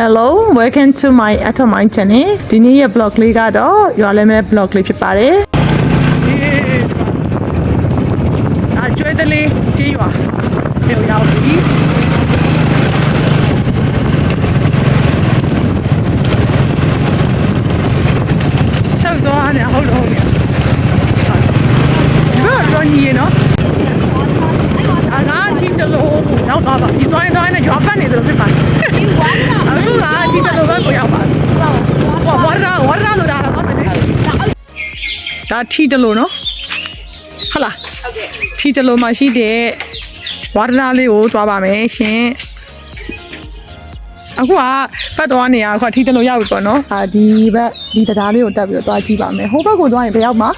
Hello welcome to my Atomine channel ဒီနေ့ရဲ့ vlog လေးကတော့ရွာလဲမဲ့ vlog လေးဖြစ်ပါတယ်အကျွဲတလေးကြေးရွာပြောရောက်ပြီဆောက်သွားနေဟုတ်လို့ဟုတ်နေဒီကတော့ညီရနော်အငါအချင်းတလို့ရောက်သွားပါဒီသွားရင်သွားရင်ရွာပတ်နေတယ်လို့ဖြစ်ပါတယ်အခုကအချင်းတလို့ပဲကိုရောက်ပါဝါဝါရာဝါရာလို့ဒါတော့မသိ ဒါထီတလို့နော်ဟုတ်လားဟုတ်ကဲ့ထီတလို့မှရှိတဲ့ဝါဒနာလေးကိုသွားပါမယ်ရှင်အခုကပတ်သွားနေရအခုကထီတလို့ရောက်ပြီပေါ့နော်အာဒီဘက်ဒီတရားလေးကိုတက်ပြီးတော့သွားကြည့်ပါမယ်ဟိုဘက်ကိုသွားရင်ဘယ်ရောက်မှာ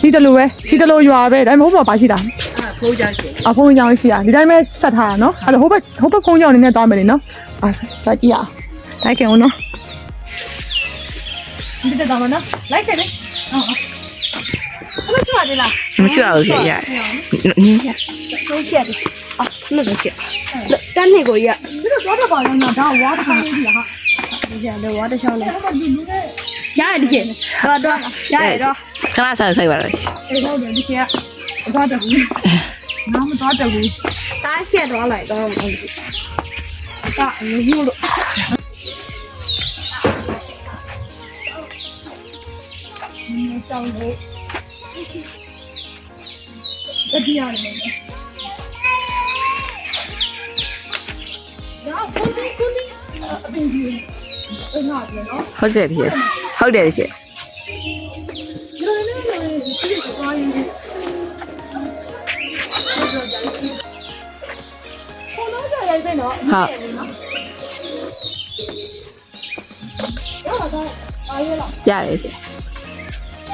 ထီတလို့ပဲထီတလို့ရွာပဲဒါပေမဲ့ဟိုဘက်ပါရှိတာခိုးကြရှင်အဖုံးကြောင်ရှိတာဒီတိုင်းပဲဆက်ထားတာနော်အဲ့တော့ဟိုဘက်ဟိုဘက်ကုန်းကြောင်နေနဲ့သွားမယ်လေနော်အာဆက်ကြည့်ရအောင်လိုက်ခင်အောင်နော်ဒီတက်တော့မနော်လိုက်ခင်လေဟုတ်ဟုတ်ဘယ် လိုချွာဒီလားမရှိပါဘူးခင်ဗျာနင်းရဆုံးချက်တယ်အော်မလို့ချက်တန်းနေကိုရဒီလိုတော့တော့ပါရောနော်ဒါဝါတစ်ခါလေးကြီးဟာဒီကလည်းဝါတစ်ချောင်းလေးအဲ့ဒီလူတွေရတယ်ရှင်တော့တော့ရတယ်တော့ခဏဆက်ဆိုင်ပါတော့အဲ့တော့ဒီချက်ကသွားတယ်ဘူးငါမသွားတယ်ဘူးတားရှက်တော့လိုက်တော့ဒါအရင်ယူလို့ မကြောက်လို့တတိယရတယ်။ဒါကိုဒီကိုဒီအပင်ကြီးအနာတယ်နော်ဟုတ်တယ်ရှင်ဟုတ်တယ်ရှင်။ဒါနဲ့လည်း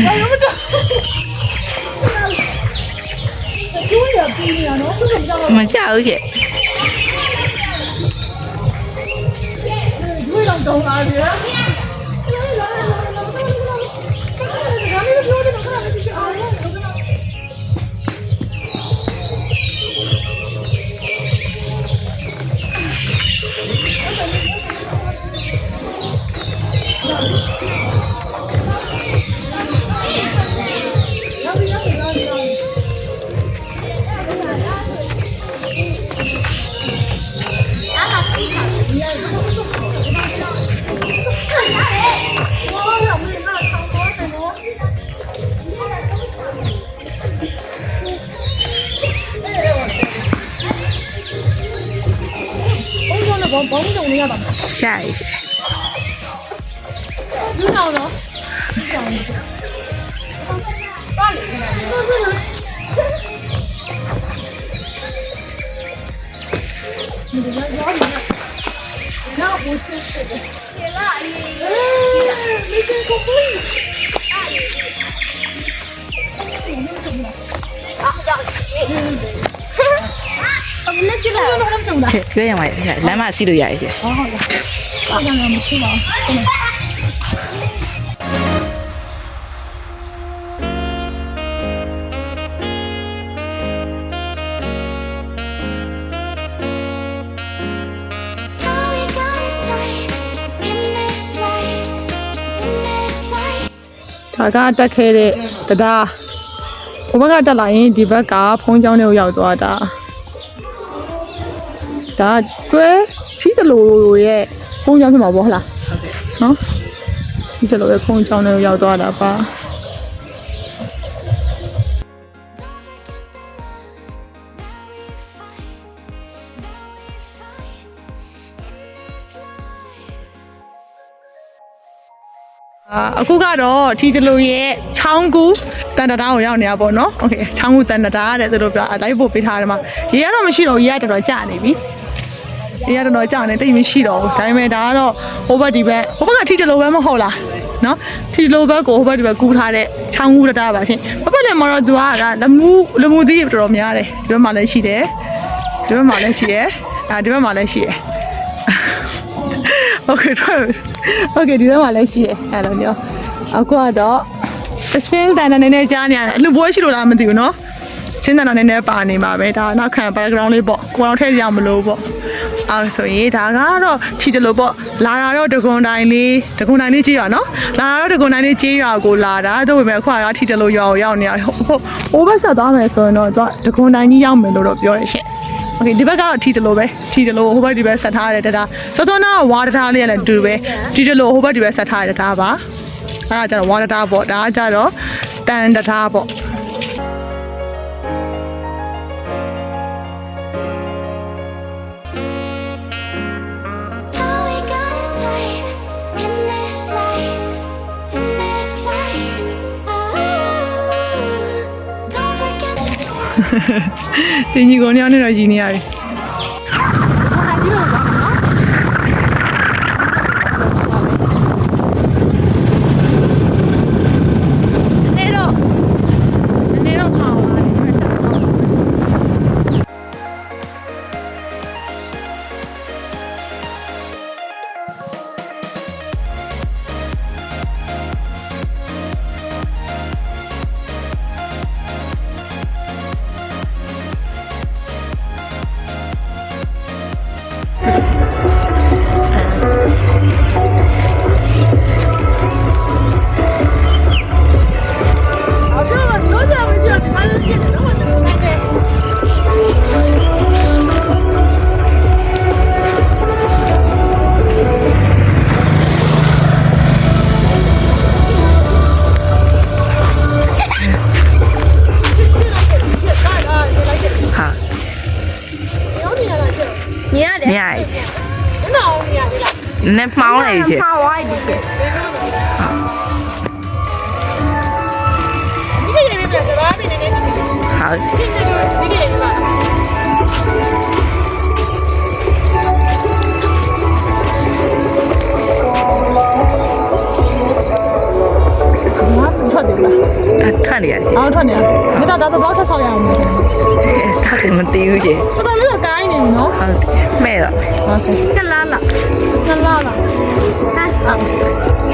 စကိုရင်ဟိုတော့ကြရိုက်တယ်နော်ဟုတ်ဟုတ်တော့အားရလားရတယ်ရှင်ဒီကိစ္စအောင်နော်ဒီဟုတ်တယ်နောက်တော့ငါ 下一下。十秒钟。抓紧。抓紧。你不。那。没事，我。大爷。啊， လားလုံးလုံးချုံလားကျွေးရမှာလေလမ်းမစီးလို့ရတယ်ရှင်ဟုတ်ဟုတ်ဟုတ်ကဲ့မဖြစ်ပါဘူးဒါကတက်ခဲတဲ့တဒါဘုဘကတက်လာရင်ဒီဘက်ကဖုံးချောင်းတွေကိုရောက်သွားတာ ဒါတွဲထီးတလို့ရဲ့ခုံးချောင်းဖြစ်မှာပေါ့ဟုတ်လားဟုတ်ကဲ့နော်ဒီတလို့ရဲ့ခုံးချောင်းတွေရောက်သွားတာပါအခုကတော့ထီတလူရဲ့ချောင်းကူတန်တတာကိုရောက်နေတာပေါ့နော်။ Okay ချောင်းကူတန်တတာတဲ့သူတို့ပြောအလိုက်ပို့ပေးထားတယ်မှာရေကတော့မရှိတော့ရေကတော်တော်ကျနေပြီ။ အေးရတော့တော့ကြာနေတိတ်မရှိတော့ဘူးဒါပေမဲ့ဒါကတော့ဟိုဘက်ဒီဘက်ဟိုဘက်ကထီတလိုပဲမဟုတ်လားနော်ထီတလိုဘက်ကိုဟိုဘက်ဒီဘက်ကူးထားတဲ့ချောင်းကူးတတာပါရှင်ဘက်ဘက်လည်းမတော့သူကဒါလမှုလမှုသီးတော်တော်များတယ်ဒီဘက်မှာလည်းရှိတယ်ဒီဘက်မှာလည်းရှိတယ်အာဒီဘက်မှာလည်းရှိတယ် โอเคတော့โอเคဒီဘက်မှာလည်းရှိတယ်အဲ့လိုမျိုးအခုကတော့အစင်းတန်တန်နေနေကြားနေရတယ်အလူပွဲရှိလို့လားမသိဘူးเนาะစင်းတန်တန်နေနေပါနေမှာပဲဒါနောက်ခံ background လေးပေါ့ကိုယ်တော့ထည့်ကြမလို့ပေါ့ အဲဆိုရင်ဒါကတော့ဖြီတယ်လို့ပေါ့လာတာတော့ဒဂွန်တိုင်းလေးဒဂွန်တိုင်းလေးကြေးရွာเนาะလာတာတော့ဒဂွန်တိုင်းလေးကြေးရွာကိုလာတာတော့ပဲအခုကထီတယ်လို့ရွာကိုရောက်နေရဟုတ်ဟုတ်ဟိုဘက်ဆက်သွားမယ်ဆိုရင်တော့သူကဒဂွန်တိုင်းကြီးရောက်မယ်လို့တော့ပြောရရှင့် โอเคဒီဘက်ကတော့ထီတလို့ပဲထီတလို့ဟိုဘက်ဒီဘက်ဆက်ထားရတယ်တတာစောစောနာကဝါတထားလေးလည်းအတူတူပဲထီတလို့ဟိုဘက်ဒီဘက်ဆက်ထားရတာပါအဲ့ဒါကျတော့ဝါတထားပေါ့ဒါကကျတော့တန်တထားပေါ့ တင်ကြီးကိုညောင်းနေတော့ရည်နေရတယ် બનાવી છે ઠંડી છે હા ઠંડી મેં તો દાદા બહુ સાવ આવ્યા 他给我们丢去。我把那个干一点喏。好，没了。OK。这拉了。 လား看。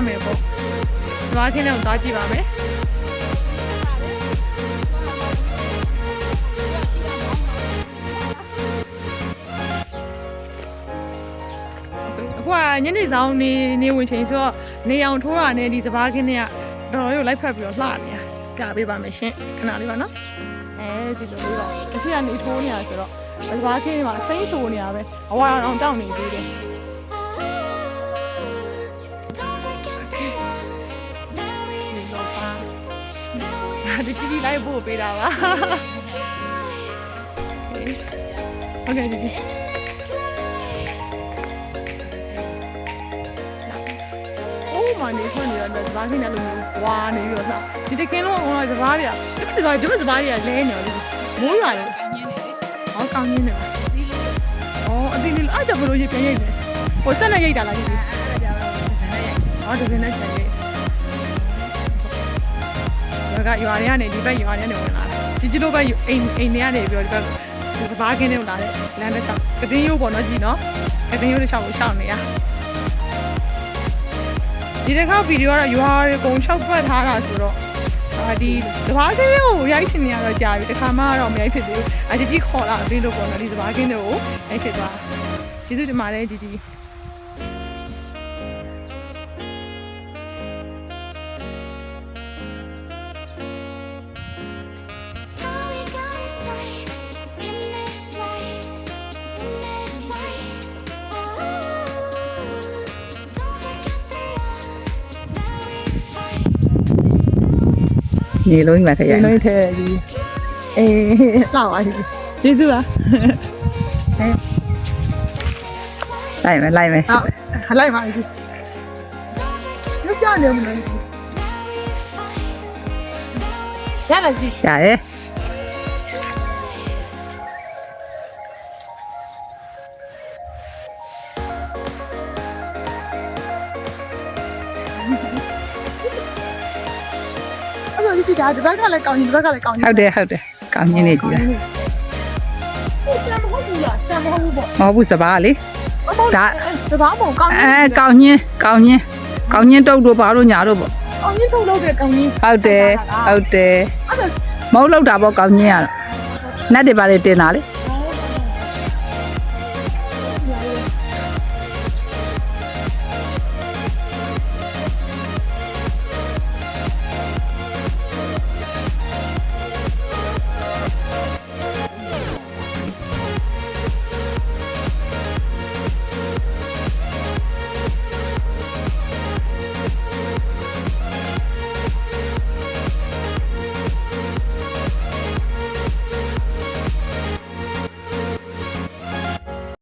သွားမယ်ပေါ့စဘာခင်းတဲ့ကိုသွားကြည့်ပါမယ်အခုကညနေဆောင်နေနေဝင်ချိန်ဆိုတော့နေအောင်ထိုးတာနဲ့ဒီစဘာခင်းတွေကတော်တော်လေးကိုလိုက်ဖက်ပြီးတော့လှနေတာပြပေးပါမယ်ရှင်ခဏလေးပါနော်အဲဒီလိုလေးတော့အရှိကနေထိုးနေတာဆိုတော့စဘာခင်းတွေမှာစိမ့်ဆိုနေတာပဲအဝါအောင်တောင်းနေသေးတယ် ဒါဒီကြီးကြီးလိုက်ပို့ပေးတာပါဟုတ်ကဲ့ဒီကြီးမနေခွင့်ရတော့စပါးခင်းတယ်လို့ဝါနေပြီးတော့ဆောက်ဒီတကင်းလုံးကတော့စပါးတွေကဒီမှာဒီမှာစပါးတွေကလဲနေတယ်မိုးရွာတယ်ဟောကောင်းနေတယ်ဩအတိလေးအဲ့ဒါဘယ်လိုရေးပြန်ရိုက်လဲဟိုစက်နဲ့ရိုက်တာလားဒီကြီးဟောဒီစက်နဲ့ရိုက် ကရွာတွေကနေဒီဘက်ရွာတွေကနေဝင်လာတယ်ဒီကျလို့ပဲအိမ်အိမ်တွေကနေပြီးတော့ဒီဘက်ဒီစပားကင်းတွေလာတဲ့လမ်းတစ်ချောင်းကတင်းရိုးပေါ့နော်ကြီးနော်ကတင်းရိုးတစ်ချောင်းကိုရှောင်နေရဒီတစ်ခါဗီဒီယိုကတော့ရွာတွေအကုန်ရှောက်ပတ်ထားတာဆိုတော့အာဒီစပားကင်းတွေကိုရိုက်ချင်နေရတော့ကြာပြီတစ်ခါမှတော့မရိုက်ဖြစ်သေးဘူးအကြီးကြီးခေါ်လာအသေးလို့ပေါ့နော်ဒီစပားကင်းတွေကိုရိုက်ဖြစ်သွားကျေးဇူးတင်ပါတယ်ကြီးကြီး နေလုံးကြီးမှာခရိုင်လုံးထဲဒီအေးလှပါပြီကျေးဇူးပါလိုက်မယ်လိုက်မယ်ဟုတ်လိုက်ပါပြီရုပ်ပြနေမလို့ရလာကြည့်ရတယ် ဒါဒီဘက်ကလည်းကောင်းကြီးဒီဘက်ကလည်းကောင်းကြီးဟုတ်တယ်ဟုတ်တယ်ကောင်းညင်းနေကြည့်လားဆရာမဟုတ်ဘူးလားဆရာမဟုတ်ဘူးပေါ့မဟုတ်ဘူးစပါးလေဒါတဘာမဟုတ်ကောင်းအဲကောင်းညင်းကောင်းညင်းကောင်းညင်းတုတ်တို့ဘာလို့ညာတို့ပေါ့ကောင်းကြီးထုတ်လုပ်တဲ့ကောင်းကြီးဟုတ်တယ်ဟုတ်တယ်အဲ့ဒါမဟုတ်လောက်တာပေါ့ကောင်းညင်းရတော့နတ်တွေပါလေတင်တာလေ